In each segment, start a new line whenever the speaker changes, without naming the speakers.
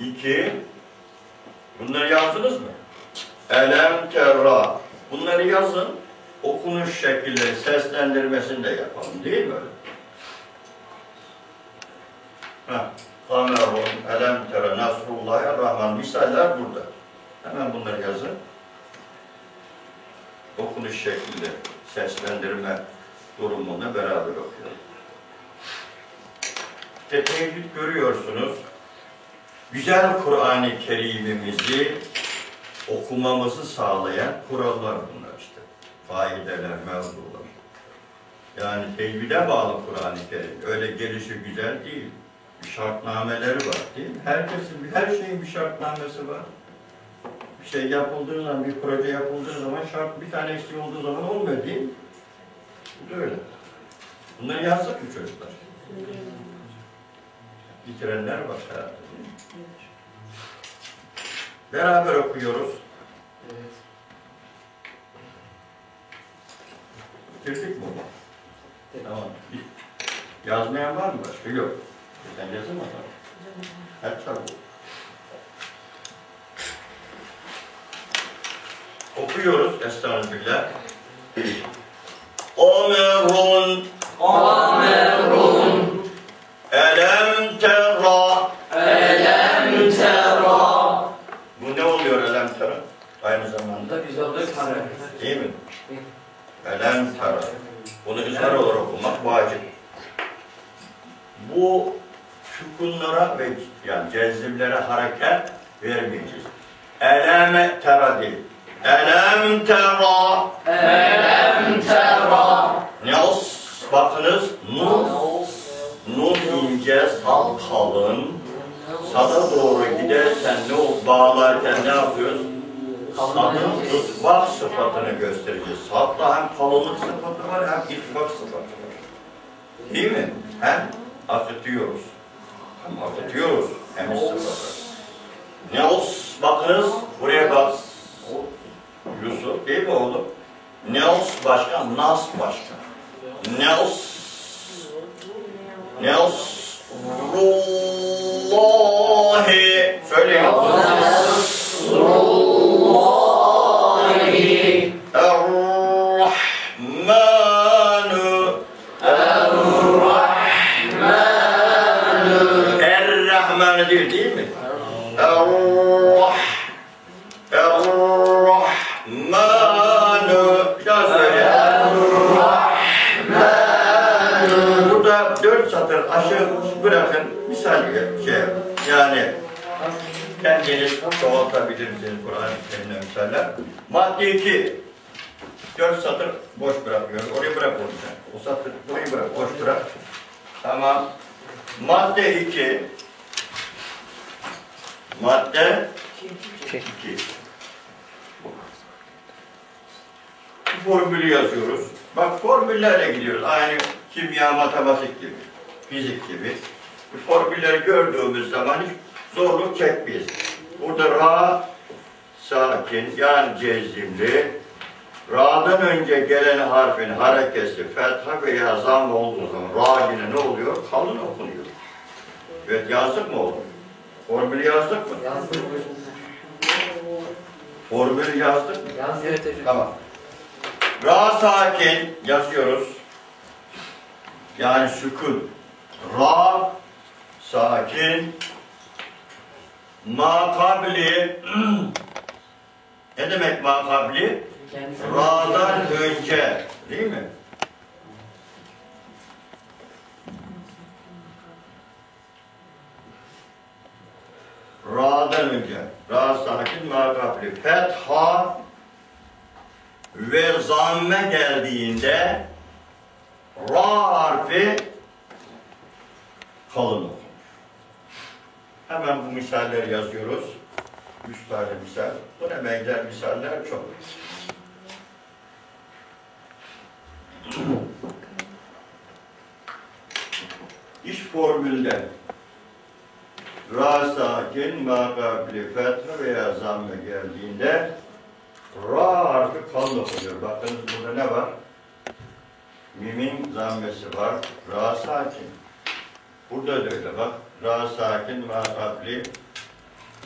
İki. Bunları yazdınız mı? Elem terra. Bunları yazın. Okunuş şekilleri, seslendirmesini de yapalım. Değil mi? Ha. Kamerun, elem tere, nasrullahi rahman. Misaller burada. Hemen bunları yazın. Okunuş şekli, seslendirme durumunu beraber okuyalım. İşte tevhid görüyorsunuz. Güzel Kur'an-ı Kerim'imizi okumamızı sağlayan kurallar bunlar işte. Faideler, mevzular. Yani tevhide bağlı Kur'an-ı Kerim. Öyle gelişi güzel değil. Şartnameleri var değil mi? Herkesin, her şeyin bir şartnamesi var. Bir şey yapıldığı zaman, bir proje yapıldığı zaman şart bir tane eksik olduğu zaman olmuyor değil mi? Bu da öyle. Bunları yazsak mı çocuklar? Bitirenler var herhalde. değil mi? Beraber okuyoruz. Bitirdik mi? Tamam. Yazmayan var mı başka? Yok. Sen yazın bakalım. Hep çabuk. Okuyoruz Estağfirullah. Ömerun
Amerun
elem zamanda.
Biz orada kare.
Değil mi? Elem terra. Bunu izhar olarak okumak vacip. Bu sükunlara ve yani cezimlere hareket vermeyeceğiz. Elem tera değil. Elem tera.
Elem tera
Ne olsun? Bakınız nun, nun ince, sal kalın. Sada doğru gidersen ne bağlarken ne yapıyoruz? Sadın ıtbak sıfatını göstereceğiz. Sadda hem kalınlık sıfatı var hem itbak sıfatı var. Değil mi? Hem akıtıyoruz. Hem akıtıyoruz hem sıfatı. Ne olsun? Bakınız buraya bak. Yusuf değil mi oğlum? Nels başka, Nas başka. Nels Nels Rullahi Söyleyin. Satır aşağı bırakın misal şey yani kendiniz çoğaltabilirsiniz Kur'an-ı Kerim'de misaller. Madde 2 dört satır boş bırakıyoruz. Orayı bırak onu sen. O satır burayı bırak boş bırak. Tamam. Madde 2 Madde 2 formülü yazıyoruz. Bak formüllerle gidiyoruz. Aynı kimya, matematik gibi, fizik gibi. Bu formülleri gördüğümüz zaman hiç zorluk çekmeyiz. Burada ra sakin, yani cezimli. Ra'dan önce gelen harfin harekesi fetha veya zam olduğu zaman ra yine ne oluyor? Kalın okunuyor. Evet yazdık mı oğlum? Formülü yazdık mı?
Yazdık.
Formülü yazdık mı?
Yazdık.
Tamam. Ra sakin yazıyoruz. Yani sükun. Ra sakin. Ma kabli ne demek ma kabli? Ra'dan önce değil mi? Ra'dan önce. Ra sakin ma kabli. Fetha ve zamme geldiğinde ra harfi kalın okunur. Hemen bu misalleri yazıyoruz. Üç tane misal. Buna benzer misaller çok. İş formülde ra sakin, makabli fetha veya zamme geldiğinde Ra harfi kalın okunuyor. Bakınız burada ne var? Mimin zammesi var. Ra sakin. Burada da öyle bak. Ra sakin, ma kabli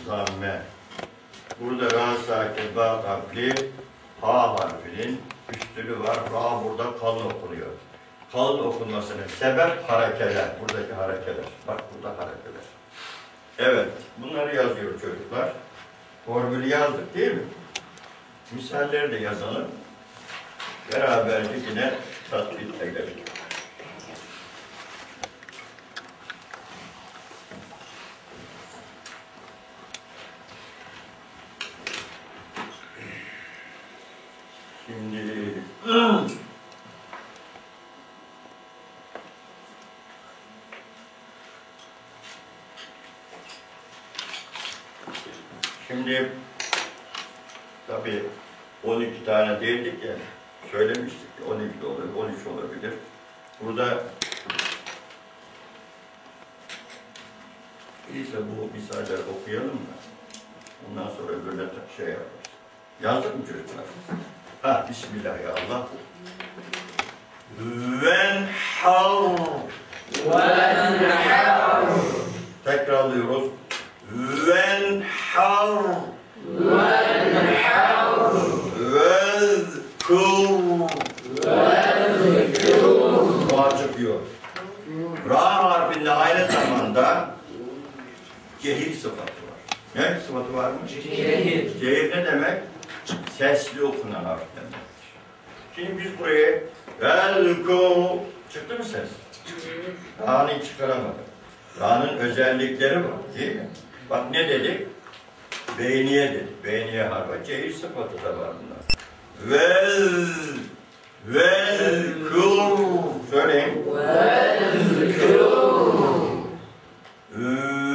zamme. Burada ra sakin ba harfli ha harfinin üstünü var. Ra burada kalın okunuyor. Kalın okunmasının sebep harekeler. Buradaki harekeler. Bak burada harekeler. Evet. Bunları yazıyor çocuklar. Formülü yazdık değil mi? Misalleri de yazalım. Beraberce yine tatbik edelim. Şimdi Şimdi tabii 12 tane değildik ya söylemiştik 12 de olabilir, 13 olabilir. Burada İyiyse bu misaller okuyalım mı? Ondan sonra böyle şey yaparız. Yazdık mı çocuklar? Ha, Bismillah ya Allah. Venhar.
Venhar.
Tekrarlıyoruz. Venhar.
Venhar.
Vezkur. Vezkur. Doğa çıkıyor. Ra harfinde aynı zamanda cehil sıfatı var. Ne sıfatı varmış?
Cehil.
Cehil ne demek? Sesli okunan harf demek. Şimdi biz buraya Velku çıktı mı ses? Ra'nı çıkaramadık. Ra'nın özellikleri var değil mi? Bak ne dedik? Beyniye dedik. Beyniye harfi. Cehil sıfatı da var bunlar. Vel Velku Söyleyin.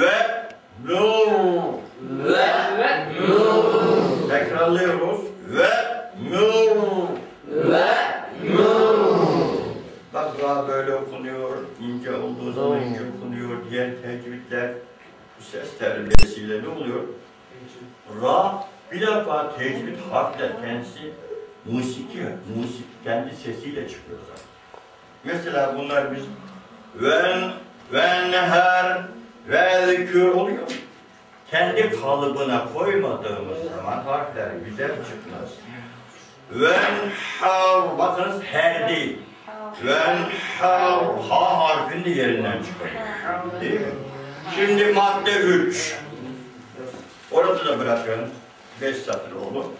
Ve Nur
ve nur
Tekrarlıyoruz. Ve Nur
ve nur
Bak ra böyle okunuyor, ince olduğu zaman ince okunuyor, diğer tecvidler bu ses terbiyesiyle ne oluyor? Ra bir defa tecvid harfler kendisi musiki, musik kendi sesiyle çıkıyor zaten. Mesela bunlar biz ven, ven her, vezkür oluyor. Kendi kalıbına koymadığımız zaman harfler güzel çıkmaz. Ven har, bakınız her değil. Ven ha, ha harfini de yerinden çıkarıyor. Değil mi? Şimdi madde 3. Orası da bırakın. 5 satır oldu.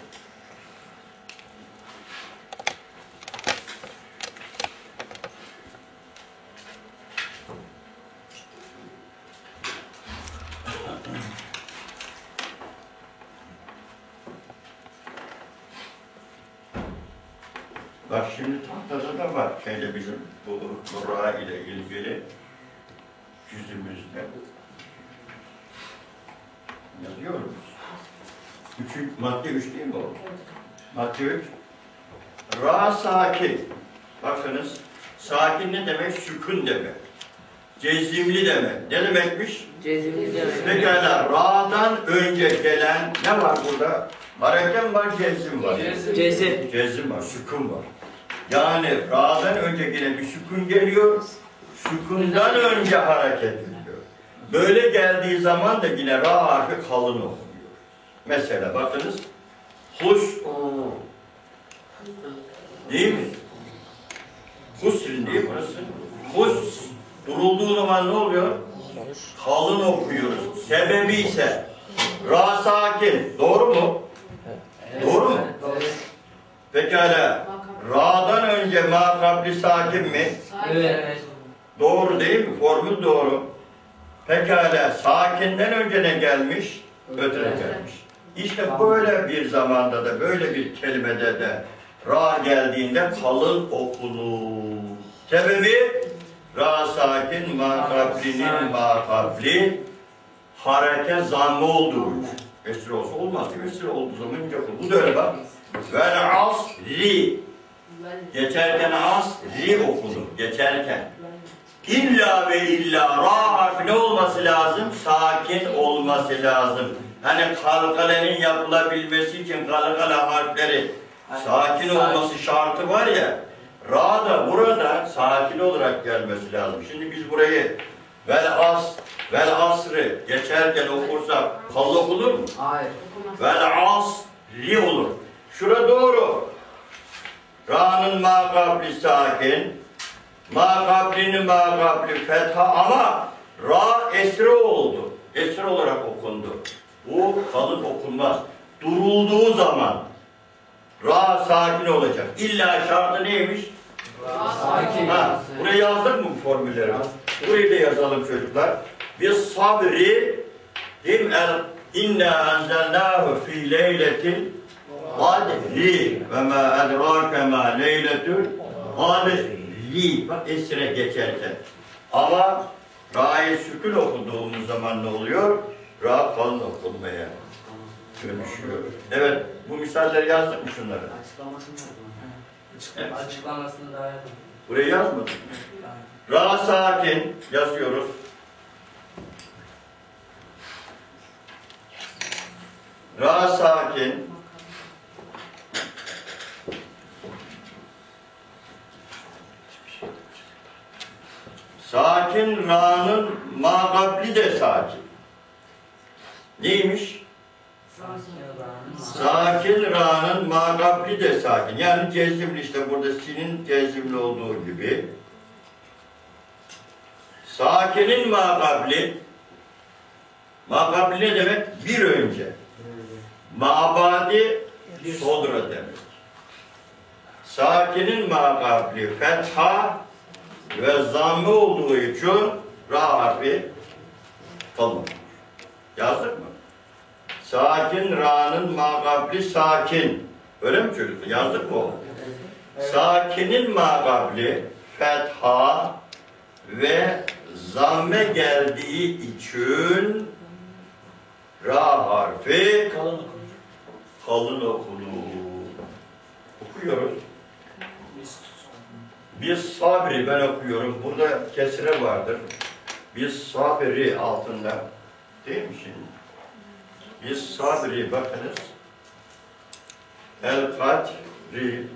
Bak şimdi tahtada da var şeyde bizim bu Ra ile ilgili yüzümüzde yazıyoruz. Üçün, madde üç değil mi o? Madde üç. Ra sakin. Bakınız sakin ne demek? Sükun demek. Cezimli demek. Ne demekmiş? Pekala ra'dan önce gelen ne var burada? Hareket var, cezim var.
Cezim.
Cezim var, sükun var. Yani ra'dan önce gelen bir sükun geliyor, sükundan önce hareket ediyor. Böyle geldiği zaman da yine ra harfi kalın okunuyor. Mesela bakınız, huş değil mi? Husrin değil burası? Hus durulduğu zaman ne oluyor? Kalın okuyoruz. Sebebi ise ra sakin. Doğru mu? Doğru mu? Pekala. Ra'dan önce ma kabli sakin mi?
Evet.
Doğru değil mi? Formül doğru. Pekala. Sakinden önce ne gelmiş? Ötüre gelmiş. İşte böyle bir zamanda da böyle bir kelimede de ra geldiğinde kalın okunur. Sebebi ra sakin ma kablinin ma kabli hareke zammı olduğu için. Esir olsa olmaz mi? Esir olduğu zaman okunur. Bu da öyle bak. Vel asri. Geçerken asri okunur. Geçerken. İlla ve illa ra harfi ne olması lazım? Sakin olması lazım. Hani kalkalenin yapılabilmesi için kalkale harfleri sakin olması şartı var ya. Ra da burada sakin olarak gelmesi lazım. Şimdi biz burayı vel as Vel asrı geçerken okursak kallı okunur mu?
Hayır.
Vel asri olur. Şura doğru. Ra'nın makabli sakin. Makablinin makabli fetha ama Ra esre oldu. Esre olarak okundu. Bu kalın okunmaz. Durulduğu zaman Ra sakin olacak. İlla şartı neymiş?
Sakin.
Ha, buraya yazdık mı bu formülleri? Burayı da yazalım çocuklar. Biz sabri değil mi? El, inna enzelnahu fi leyletil kadri ve ma edrake ma leyletül kadri. Bak esire geçerken. Ama Ra'yı sükun okuduğumuz zaman ne oluyor? Ra kalın okunmaya dönüşüyor. Evet, bu misalleri yazdık mı şunları? Evet.
Açıklamasını daha yapın.
Buraya yazmadık. Ra sakin yazıyoruz. Ra sakin. Sakin Ra'nın makabli de sakin. Neymiş? Sakin Ra'nın makabli de sakin. Yani cezimli işte burada sinin cezimli olduğu gibi. Sakinin makabli makabli ne demek? Bir önce. Mabadi sonra demek. Sakinin makabli fetha ve zammı olduğu için ra harfi kalın. Yazdık mı? Sakin ra'nın makabli sakin. Öyle mi çocuklar? Yazdık mı o? Sakinin makabli fetha ve zamme geldiği için ra harfi
Kalın okumuş.
kalın okunur. Okuyoruz. Biz sabri ben okuyorum. Burada kesre vardır. Biz sabri altında. Değil mi şimdi? Biz sabri bakınız. El kadri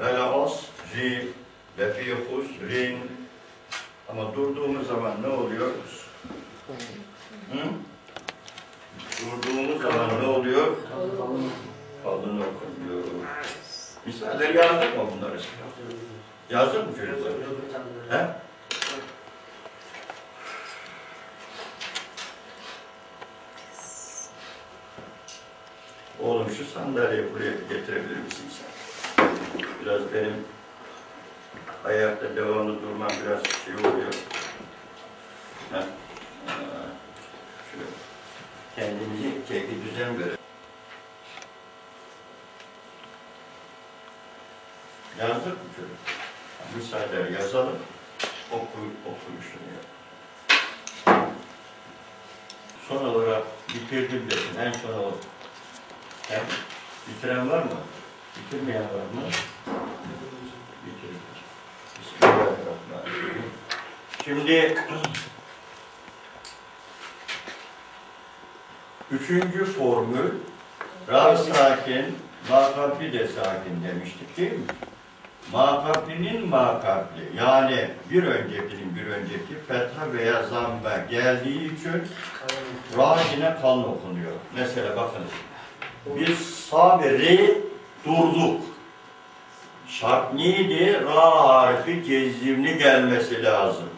El asri Lefi husrin Ama durduğumuz zaman ne oluyor? Hı? Durduğumuz zaman ne oluyor? Kalın okunuyor. Misalleri yazdık mı bunları? Yazdık mı çocuklar? He? Oğlum şu sandalyeyi buraya getirebilir misin sen? Biraz benim ayakta devamlı durmam biraz şey oluyor. Heh. Şöyle kendimizi çeki düzen göre. Yazdık mı çocuk? Misalleri yazalım. Oku, okumuşsun ya. Son olarak bitirdim desin. En son olarak. Hem bitiren var mı? Bitirmeyen var mı? Bitirdim. Bismillahirrahmanirrahim. Şimdi üçüncü formül Ra sakin, makabli de sakin demiştik değil mi? Makablinin makabli yani bir öncekinin bir önceki fetha veya zamma geldiği için Ra yine kalın okunuyor. Mesela bakınız. Biz sabri durduk. Şart neydi? Ra harfi cezimli gelmesi lazım.